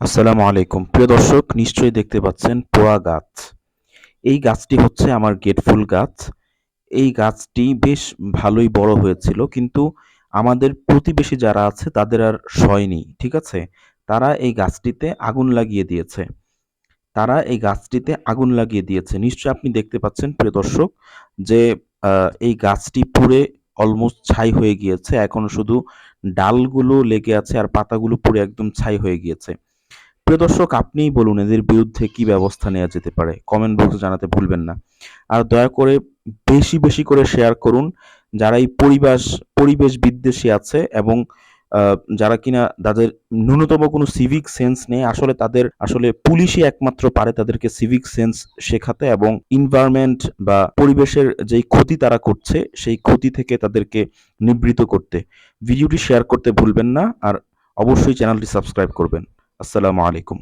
আসসালামু আলাইকুম। প্রিয় দর্শক, নিশ্চয়ই দেখতে পাচ্ছেন পোড়া গাছ। এই গাছটি হচ্ছে আমার গেট ফুল গাছ। এই গাছটি বেশ ভালোই বড় হয়েছিল, কিন্তু আমাদের প্রতিবেশী যারা আছে তাদের আর সয়নি ঠিক আছে? তারা এই গাছটিতে আগুন লাগিয়ে দিয়েছে। তারা এই গাছটিতে আগুন লাগিয়ে দিয়েছে। নিশ্চয়ই আপনি দেখতে পাচ্ছেন, প্রিয় দর্শক, যে এই গাছটি পুড়ে অলমোস্ট ছাই হয়ে গিয়েছে। এখন শুধু ডালগুলো লেগে আছে আর পাতাগুলো পুড়ে একদম ছাই হয়ে গিয়েছে। প্রিয় দর্শক, আপনিই বলুন এদের বিরুদ্ধে কি ব্যবস্থা নেওয়া যেতে পারে? কমেন্ট বক্সে জানাতে ভুলবেন না। আর দয়া করে বেশি বেশি করে শেয়ার করুন যারা এই পরিবেশ পরিবেশ বিদ্বেষী আছে এবং যারা কিনা তাদের ন্যূনতম কোনো সিভিক সেন্স নেই, আসলে তাদের, আসলে পুলিশই একমাত্র পারে তাদেরকে সিভিক সেন্স শেখাতে এবং ইনভায়রনমেন্ট বা পরিবেশের যেই ক্ষতি তারা করছে, সেই ক্ষতি থেকে তাদেরকে নিবৃত করতে। ভিডিওটি শেয়ার করতে ভুলবেন না, আর অবশ্যই চ্যানেলটি সাবস্ক্রাইব করবেন। আসসালামু আলাইকুম